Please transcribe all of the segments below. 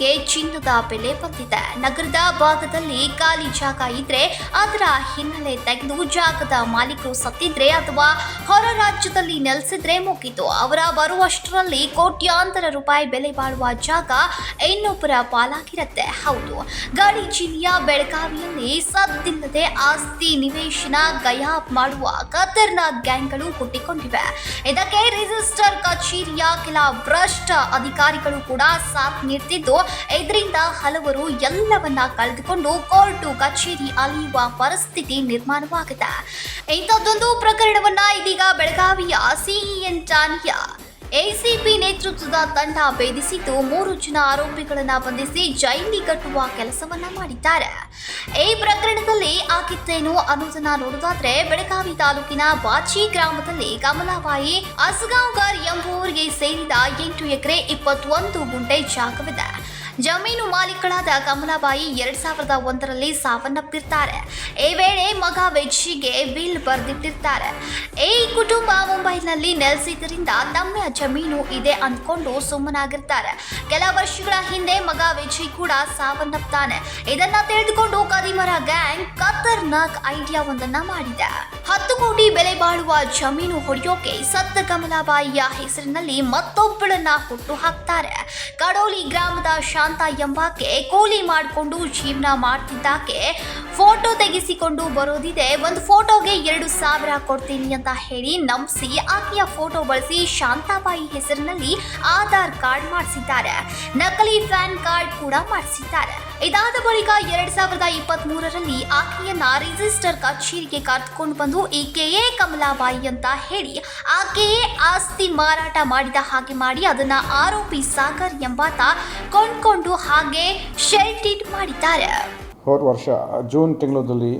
ಕೋಟಿಗೆ ಚಿನ್ನದ ಬೆಲೆ ಬಂದಿದೆ. ನಗರದ ಭಾಗದಲ್ಲಿ ಖಾಲಿ ಜಾಗ ಇದ್ರೆ ಅದರ ಹಿನ್ನೆಲೆ ತೆಗೆದು ಜಾಗದ ಮಾಲೀಕರು ಸತ್ತಿದ್ರೆ ಅಥವಾ ಹೊರ ರಾಜ್ಯದಲ್ಲಿ ನೆಲೆಸಿದ್ರೆ ಮುಗಿತು. ಅವರ ಬರುವಷ್ಟರಲ್ಲಿ ಕೋಟ್ಯಾಂತರ ರೂಪಾಯಿ ಬೆಲೆ ಬಾಳುವ ಜಾಗ ಇನ್ನೊಬ್ಬರ ಪಾಲಾಗಿರುತ್ತೆ. ಹೌದು ಗಾಳಿ ಜಿಲ್ಲೆಯ ಬೆಳಗಾವಿಯಲ್ಲಿ ಸದ್ದಿಲ್ಲದೆ ಆಸ್ತಿ ನಿವೇಶನ ಗಯಾಬ್ ಮಾಡುವ ಖತರ್ನಾಕ್ ಗ್ಯಾಂಗ್ಗಳು ಹುಟ್ಟಿಕೊಂಡಿವೆ. ಇದಕ್ಕೆ ರಿಜಿಸ್ಟರ್ ಕಚೇರಿಯ ಕೆಲ ಭ್ರಷ್ಟ ಅಧಿಕಾರಿಗಳು ಕೂಡ ಸಾಥ್ ನೀಡ್ತಿದ್ದು ಇದರಿಂದ ಹಲವರು ಎಲ್ಲವನ್ನ ಕಳೆದುಕೊಂಡು ಕೋರ್ಟು ಕಚೇರಿ ಅಲಿಯುವ ಪರಿಸ್ಥಿತಿ ನಿರ್ಮಾಣವಾಗಿದೆ. ಇಂಥದ್ದೊಂದು ಪ್ರಕರಣವನ್ನ ಇದೀಗ ಬೆಳಗಾವಿಯ ಸಿಇಎನ್ ಠಾಣೆಯ ಎಸಿಪಿ ನೇತೃತ್ವದ ತಂಡ ಭೇದಿಸಿದ್ದು, ಮೂರು ಜನ ಆರೋಪಿಗಳನ್ನು ಬಂಧಿಸಿ ಜೈಲಿ ಕಟ್ಟುವ ಕೆಲಸವನ್ನ ಮಾಡಿದ್ದಾರೆ. ಈ ಪ್ರಕರಣದಲ್ಲಿ ಆಗಿದ್ದೇನು ಅನ್ನೋದನ್ನ ನೋಡೋದಾದ್ರೆ, ಬೆಳಗಾವಿ ತಾಲೂಕಿನ ಬಾಚಿ ಗ್ರಾಮದಲ್ಲಿ ಕಮಲಾಬಾಯಿ ಅಸಗಾಂವ್ಕರ್ ಎಂಬುವರಿಗೆ ಸೇರಿದ ಎಂಟು ಎಕರೆ ಇಪ್ಪತ್ತೊಂದು ಗುಂಟೆ ಜಾಗವಿದೆ. ಜಮೀನು ಮಾಲೀಕಳಾದ ಕಮಲಾಬಾಯಿ ಎರಡ್ ಸಾವಿರದ ಒಂದರಲ್ಲಿ ಸಾವನ್ನಪ್ಪಿರ್ತಾರೆ. ಈ ವೇಳೆ ಮಗ ವೆಜ್ಜಿಗೆ ಬಿಲ್ ಬರೆದಿಟ್ಟಿರ್ತಾರೆ. ಈ ಕುಟುಂಬ ಮುಂಬೈನಲ್ಲಿ ನೆಲೆಸಿದ್ದರಿಂದ ತಮ್ಮ ಜಮೀನು ಇದೆ ಅಂದ್ಕೊಂಡು ಸುಮ್ಮನಾಗಿರ್ತಾರೆ. ಕೆಲ ವರ್ಷಗಳ ಹಿಂದೆ ಮಗ ವೆಜ್ಜಿ ಕೂಡ ಸಾವನ್ನಪ್ತಾನೆ. ಇದನ್ನ ತಿಳಿದುಕೊಂಡು ಕದಿಮರ ಗ್ಯಾಂಗ್ ಖತರ್ನಾಕ್ ಐಡಿಯಾ ಒಂದನ್ನ ಮಾಡಿದೆ. ಹತ್ತು ಕೋಟಿ ಬೆಲೆ ಬಾಳುವ ಜಮೀನು ಹೊಡೆಯೋಕೆ ಸತ್ತ ಕಮಲಾಬಾಯಿಯ ಹೆಸರಿನಲ್ಲಿ ಮತ್ತೊಬ್ಬಳನ್ನ ಹುಟ್ಟು ಹಾಕ್ತಾರೆ. ಕಡೋಲಿ ಗ್ರಾಮದ ಶಾಂತ ಎಂಬಾಕೆ ಕೂಲಿ ಮಾಡಿಕೊಂಡು ಜೀವನ ಮಾಡ್ತಿದ್ದಾಕೆ. ಫೋಟೋ ತೆಗೆಸಿಕೊಂಡು ಬರೋದಿದೆ. ಒಂದು ಫೋಟೋಗೆ ಎರಡು ಸಾವಿರ ಕೊಡ್ತೀನಿ ಅಂತ ಹೇಳಿ ನಂಬಿಸಿ ಆಕೆಯ ಫೋಟೋ ಬಳಸಿ ಶಾಂತಾಬಾಯಿ ಹೆಸರಿನಲ್ಲಿ ಆಧಾರ್ ಕಾರ್ಡ್ ಮಾಡಿಸಿದ್ದಾರೆ. ನಕಲಿ ಪ್ಯಾನ್ ಕಾರ್ಡ್ ಕೂಡ ಮಾಡಿಸಿದ್ದಾರೆ. ಇದಾದ ಬಳಿಕ ಎರಡ್ ಸಾವಿರದ ಇಪ್ಪತ್ತ್ ಮೂರರಲ್ಲಿ ಆಕೆಯನ್ನ ರಿಜಿಸ್ಟರ್ ಕಚೇರಿಗೆ ಕರೆದುಕೊಂಡು ಬಂದು ಈಕೆಯೇ ಕಮಲಾಬಾಯಿ ಅಂತ ಹೇಳಿ ಆಕೆಯೇ ಆಸ್ತಿ ಮಾರಾಟ ಮಾಡಿದ ಹಾಗೆ ಮಾಡಿ ಅದನ್ನ ಆರೋಪಿ ಸಾಗರ್ ಎಂಬಾತ ಕೊಂಡ್ಕೊಂಡು ಹಾಗೆ ಶೆಲ್ಟಿಟ್ ಮಾಡಿದ್ದಾರೆ. ಹೋದ ವರ್ಷ, ಜೂನ್ ತಿಂಗಳಲ್ಲಿ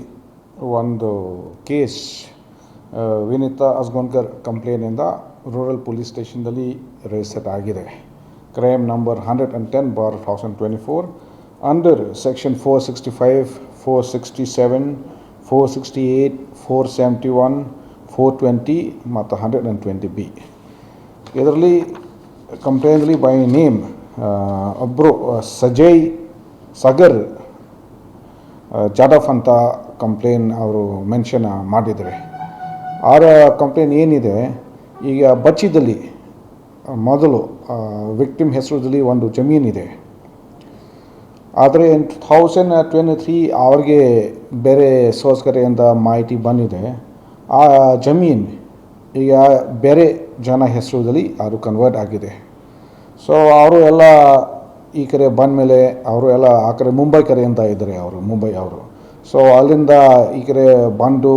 ಒಂದು ಕೇಸ್ ವಿನೀತಾ ಅಸ್ಗೋನ್ಕರ್ ಕಂಪ್ಲೇನಿಂದ ರೂರಲ್ ಪೊಲೀಸ್ ಸ್ಟೇಷನ್ದಲ್ಲಿ ರಿಜಿಸ್ಟರ್ ಆಗಿದೆ. Crime number hundred and ten bar thousand twenty four under section four sixty five, four sixty seven, four sixty eight four seventy one, four twenty ಮತ್ತು ಹಂಡ್ರೆಡ್ ಆ್ಯಂಡ್ ಟ್ವೆಂಟಿ ಬಿ. ಇದರಲ್ಲಿ ಕಂಪ್ಲೇಂಟ್ಲಿ by name ಒಬ್ಬರು ಸಜಯ್ ಸಗರ್ ಜಾಡಫ್ ಅಂತ complain ಅವರು mention ಮಾಡಿದ್ದಾರೆ. ಅವರ complain ಏನಿದೆ, ಈಗ ಬಚ್ಚಿದಲ್ಲಿ, ಮೊದಲು ವಿಕ್ಟಿಮ್ ಹೆಸರಲ್ಲಿ ಒಂದು ಜಮೀನಿದೆ. ಆದರೆ ಥೌಸಂಡ್ ಟ್ವೆಂಟಿ ತ್ರೀ ಅವ್ರಿಗೆ ಬೇರೆ ಸೋರ್ಸ್ ಕಡೆಯಿಂದ ಮಾಹಿತಿ ಬಂದಿದೆ. ಆ ಜಮೀನು ಈಗ ಬೇರೆ ಜನ ಹೆಸರಲ್ಲಿ ಅದು ಕನ್ವರ್ಟ್ ಆಗಿದೆ. ಸೊ ಅವರು ಎಲ್ಲ ಈ ಕಡೆ ಬಂದ ಮೇಲೆ ಅವರು ಎಲ್ಲ ಆ ಕಡೆ ಮುಂಬೈ ಕಡೆಯಿಂದ ಇದ್ದಾರೆ ಅವರು, ಮುಂಬೈ ಅವರು. ಸೊ ಅಲ್ಲಿಂದ ಈ ಕಡೆ ಬಂದು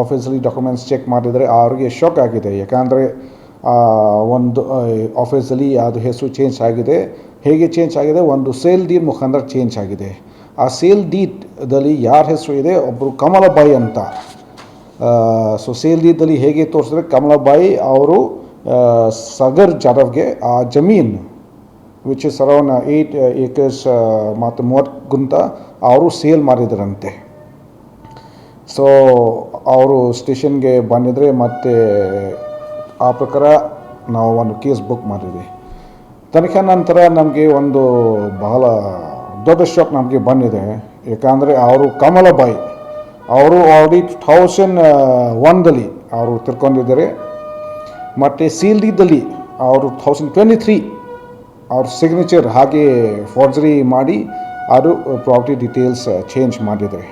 ಆಫೀಸಲ್ಲಿ ಡಾಕ್ಯುಮೆಂಟ್ಸ್ ಚೆಕ್ ಮಾಡಿದರೆ ಅವ್ರಿಗೆ ಶಾಕ್ ಆಗಿದೆ. ಯಾಕಂದರೆ ಒಂದು ಆಫೀಸಲ್ಲಿ ಅದು ಹೆಸರು ಚೇಂಜ್ ಆಗಿದೆ. ಹೇಗೆ ಚೇಂಜ್ ಆಗಿದೆ? ಒಂದು ಸೇಲ್ ಡೀಡ್ ಮುಖಾಂತರ ಚೇಂಜ್ ಆಗಿದೆ. ಆ ಸೇಲ್ ಡೀಟ್ದಲ್ಲಿ ಯಾರ ಹೆಸರು ಇದೆ? ಒಬ್ಬರು ಕಮಲಬಾಯಿ ಅಂತ. ಸೊ ಸೇಲ್ ಡೀಟಲ್ಲಿ ಹೇಗೆ ತೋರಿಸಿದ್ರೆ ಕಮಲಬಾಯಿ ಅವರು ಸಗರ್ ಜಾಧವ್ಗೆ ಆ ಜಮೀನ್ which is around eight acres ಮತ್ತು ಮೂವತ್ತು ಗುಂತ ಅವರು ಸೇಲ್ ಮಾಡಿದ್ರಂತೆ. ಸೊ ಅವರು ಸ್ಟೇಷನ್ಗೆ ಬಂದಿದ್ರೆ ಮತ್ತು, ಆ ಪ್ರಕಾರ ನಾವು ಒಂದು ಕೇಸ್ ಬುಕ್ ಮಾಡಿದ್ವಿ. ತನಿಖೆ ನಂತರ ನಮಗೆ ಒಂದು ಬಹಳ ದೊಡ್ಡ ಶಾಕ್ ನಮಗೆ ಬಂದಿದೆ. ಯಾಕಂದರೆ ಅವರು ಕಮಲಬಾಯಿ ಅವರು ಆಲ್ರೆಡಿ ಟು ಥೌಸಂಡ್ ಒನ್ದಲ್ಲಿ ಅವರು ತಿರ್ಕೊಂಡಿದ್ದಾರೆ ಮತ್ತು ಸೀಲ್ಡಿದ್ದಲ್ಲಿ ಅವರು ಥೌಸಂಡ್ ಟ್ವೆಂಟಿ ತ್ರೀ ಅವ್ರ ಸಿಗ್ನೇಚರ್ ಹಾಗೆ ಫಾರ್ಜರಿ ಮಾಡಿ ಅದು ಪ್ರಾಪರ್ಟಿ ಡೀಟೇಲ್ಸ್ ಚೇಂಜ್ ಮಾಡಿದರೆ.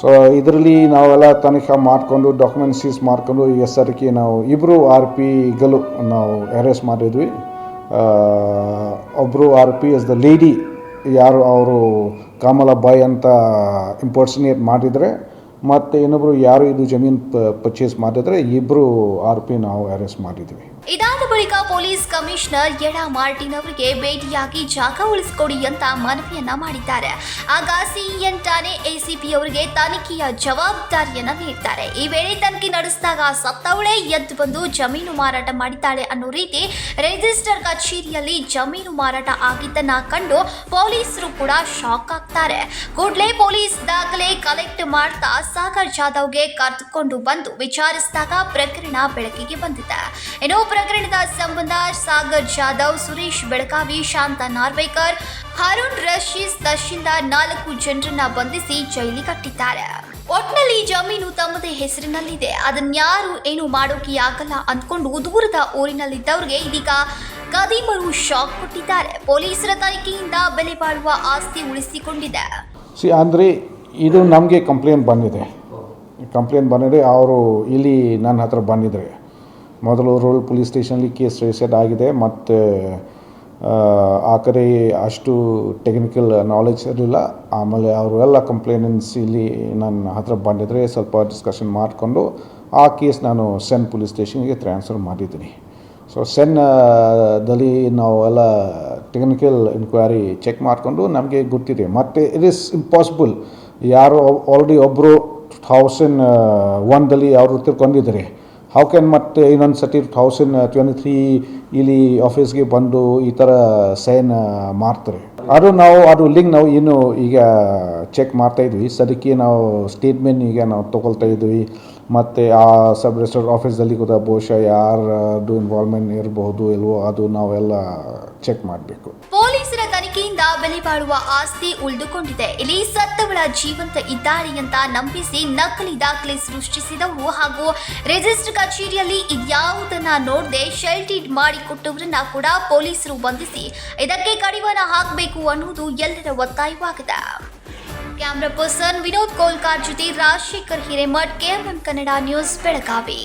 ಸೊ ಇದರಲ್ಲಿ ನಾವೆಲ್ಲ ತನಿಖೆ ಮಾಡಿಕೊಂಡು ಡಾಕ್ಯುಮೆಂಟ್ ಸೀಸ್ ಮಾಡಿಕೊಂಡು, ಎಸ್ ಆರ್ಗೆ ನಾವು ಇಬ್ಬರು ಆರ್ ಪಿಗಳು ನಾವು ಅರೆಸ್ಟ್ ಮಾಡಿದ್ವಿ. ಒಬ್ಬರು R P S the lady ಯಾರು ಅವರು ಕಮಲಾಬಾಯಿ ಅಂತ ಇಂಪರ್ಸನೇಟ್ ಮಾಡಿದರೆ, ಮತ್ತು ಇನ್ನೊಬ್ಬರು ಯಾರು ಇದು ಜಮೀನು ಪರ್ಚೇಸ್ ಮಾಡಿದರೆ, ಇಬ್ರು ಆರ್ ಪಿ ನಾವು ಅರೆಸ್ಟ್ ಮಾಡಿದ್ವಿ. ಬಳಿಕ ಪೊಲೀಸ್ ಕಮಿಷನರ್ ಎಡಾ ಮಾರ್ಟಿನ್ ಅವರಿಗೆ ಭೇಟಿಯಾಗಿ ಜಾಗ ಉಳಿಸಿಕೊಡಿ ಅಂತ ಮನವಿಯನ್ನ ಮಾಡಿದ್ದಾರೆ. ಆಗ ಸಿಇಎನ್ ಠಾಣೆ ಎಸಿಪಿ ಅವರಿಗೆ ತನಿಖೆಯ ಜವಾಬ್ದಾರಿಯನ್ನ ನೀಡ್ತಾರೆ. ಈ ವೇಳೆ ತನಿಖೆ ನಡೆಸಿದಾಗ ಸತ್ತವಳೆ ಎದ್ದು ಬಂದು ಜಮೀನು ಮಾರಾಟ ಮಾಡಿದ್ದಾಳೆ ಅನ್ನೋ ರೀತಿ ರಿಜಿಸ್ಟರ್ ಕಚೇರಿಯಲ್ಲಿ ಜಮೀನು ಮಾರಾಟ ಆಗಿದ್ದನ್ನ ಕಂಡು ಪೊಲೀಸರು ಕೂಡ ಶಾಕ್ ಆಗ್ತಾರೆ. ಕೂಡಲೇ ಪೊಲೀಸ್ ದಾಖಲೆ ಕಲೆಕ್ಟ್ ಮಾಡ್ತಾ ಸಾಗರ್ ಜಾಧವ್ಗೆ ಕರೆದುಕೊಂಡು ಬಂದು ವಿಚಾರಿಸಿದಾಗ ಪ್ರಕರಣ ಬೆಳಕಿಗೆ ಬಂದಿದೆ. ಇನ್ನು ಪ್ರಕರಣದ ಸಂಬಂಧ ಸಾಗರ್ ಜಾಧವ್, ಸುರೇಶ್ ಬೆಳಗಾವಿ, ಶಾಂತ ನಾರ್ವೇಕರ್ ಹರುಣ್ ರಶೀಸ್ ದಶಿಂದ ನಾಲ್ಕು ಜನರನ್ನ ಬಂಧಿಸಿ ಜೈಲಿಗೆ ಕಟ್ಟಿದ್ದಾರೆ. ಒಟ್ನಲ್ಲಿ ಜಮೀನು ತಮ್ಮದೇ ಹೆಸರಿನಲ್ಲಿದೆ. ಅದನ್ಯಾರು ಏನು ಮಾಡೋಕೆ ಆಗಲ್ಲ ಅಂದ್ಕೊಂಡು ದೂರದ ಊರಿನಲ್ಲಿದ್ದವ್ರಿಗೆ ಇದೀಗ ಕದೀಮರು ಶಾಕ್ ಕೊಟ್ಟಿದ್ದಾರೆ. ಪೊಲೀಸರ ತನಿಖೆಯಿಂದ ಬೆಲೆ ಬಾಳುವ ಆಸ್ತಿ ಉಳಿಸಿಕೊಂಡಿದೆ. ಅಂದರೆ ಇದು ನಮಗೆ ಕಂಪ್ಲೇಂಟ್ ಬಂದಿದೆ. ಕಂಪ್ಲೇಂಟ್ ಬಂದಿದೆ, ಅವರು ಇಲ್ಲಿ ನನ್ನ ಹತ್ರ ಬಂದಿದ್ದಾರೆ. ಮೊದಲು ರೋಲ್ ಪೊಲೀಸ್ ಸ್ಟೇಷನಲ್ಲಿ ಕೇಸ್ ರಿಜಿಸ್ಟರ್ಡ್ ಆಗಿದೆ, ಮತ್ತು, ಆ ಕಡೆ ಅಷ್ಟು ಟೆಕ್ನಿಕಲ್ ನಾಲೆಜ್ ಇರಲಿಲ್ಲ. ಆಮೇಲೆ ಅವರು ಎಲ್ಲ ಕಂಪ್ಲೇಂಟ್ಸ್ ಇಲ್ಲಿ ನನ್ನ ಹತ್ರ ಬಂದಿದ್ದರೆ ಸ್ವಲ್ಪ ಡಿಸ್ಕಷನ್ ಮಾಡಿಕೊಂಡು, ಆ ಕೇಸ್ ನಾನು ಸೆನ್ ಪೊಲೀಸ್ ಸ್ಟೇಷನ್ಗೆ ಟ್ರಾನ್ಸ್ಫರ್ ಮಾಡಿದ್ದೀನಿ. ಸೊ ಸೆನ್ ದಲ್ಲಿ ನಾವು ಎಲ್ಲ ಟೆಕ್ನಿಕಲ್ ಇನ್ಕ್ವೈರಿ ಚೆಕ್ ಮಾಡಿಕೊಂಡು ನಮಗೆ ಗೊತ್ತಿದೆ. ಮತ್ತು ಇಟ್ ಇಸ್ ಇಂಪಾಸಿಬಲ್ ಯಾರು ಆಲ್ರೆಡಿ ಒಬ್ಬರು ಥೌಸಂಡ್ ಒನ್ದಲ್ಲಿ ಅವರು ತಿಳ್ಕೊಂಡಿದ್ದಾರೆ ಹೌ ಕ್ಯಾನ್ ಮತ್ತೆ ಇನ್ನೊಂದು ಸತಿ ಥೌಸಂಡ್ ಟ್ವೆಂಟಿ ತ್ರೀ ಇಲ್ಲಿ ಆಫೀಸ್ಗೆ ಬಂದು ಈ ಥರ ಸೈನ್ ಮಾಡ್ತಾರೆ ಅದು ನಾವು, ಅದು ಲಿಂಕ್ ನಾವು ಏನು ಈಗ ಚೆಕ್ ಮಾಡ್ತಾ ಇದ್ವಿ. ಸದಕ್ಕೆ ನಾವು ಸ್ಟೇಟ್ಮೆಂಟ್ ಈಗ ನಾವು ತೊಗೊಳ್ತಾ ಇದ್ವಿ. ಮತ್ತು ಆ ಸಬ್ ರಿಜಿಸ್ಟರ್ ಆಫೀಸಲ್ಲಿ ಕೂಡ ಬಹುಶಃ ಯಾರದು ಇನ್ವಾಲ್ವ್ಮೆಂಟ್ ಇರಬಹುದು ಇಲ್ವೋ ಅದು ನಾವೆಲ್ಲ ಚೆಕ್ ಮಾಡಬೇಕು. ಬೆಲೆ ಬಾಳುವ ಆಸ್ತಿ ಉಳಿದುಕೊಂಡಿದೆ. ಇಲ್ಲಿ ಸತ್ತವಳ ಜೀವಂತ ಇದ್ದಾರೆ ಅಂತ ನಂಬಿಸಿ ನಕಲಿ ದಾಖಲೆ ಸೃಷ್ಟಿಸಿದವರು ಹಾಗೂ ರಿಜಿಸ್ಟರ್ ಕಚೇರಿಯಲ್ಲಿ ಇದ್ಯಾವುದನ್ನ ನೋಡದೆ ಶೆಲ್ಟಿಡ್ ಮಾಡಿಕೊಟ್ಟವರನ್ನ ಕೂಡ ಪೊಲೀಸರು ಬಂಧಿಸಿ ಇದಕ್ಕೆ ಕಡಿವಾಣ ಹಾಕಬೇಕು ಅನ್ನುವುದು ಎಲ್ಲರ ಒತ್ತಾಯವಾಗಿದೆ. ಕ್ಯಾಮ್ರಾ ಪರ್ಸನ್ ವಿನೋದ್ ಕೋಲ್ಕಾರ್ ಜೊತೆ ರಾಜಶೇಖರ್ ಹಿರೇಮಠ್ ಕೆಎಂಎಂ ಕನ್ನಡ ನ್ಯೂಸ್ ಬೆಳಗಾವಿ.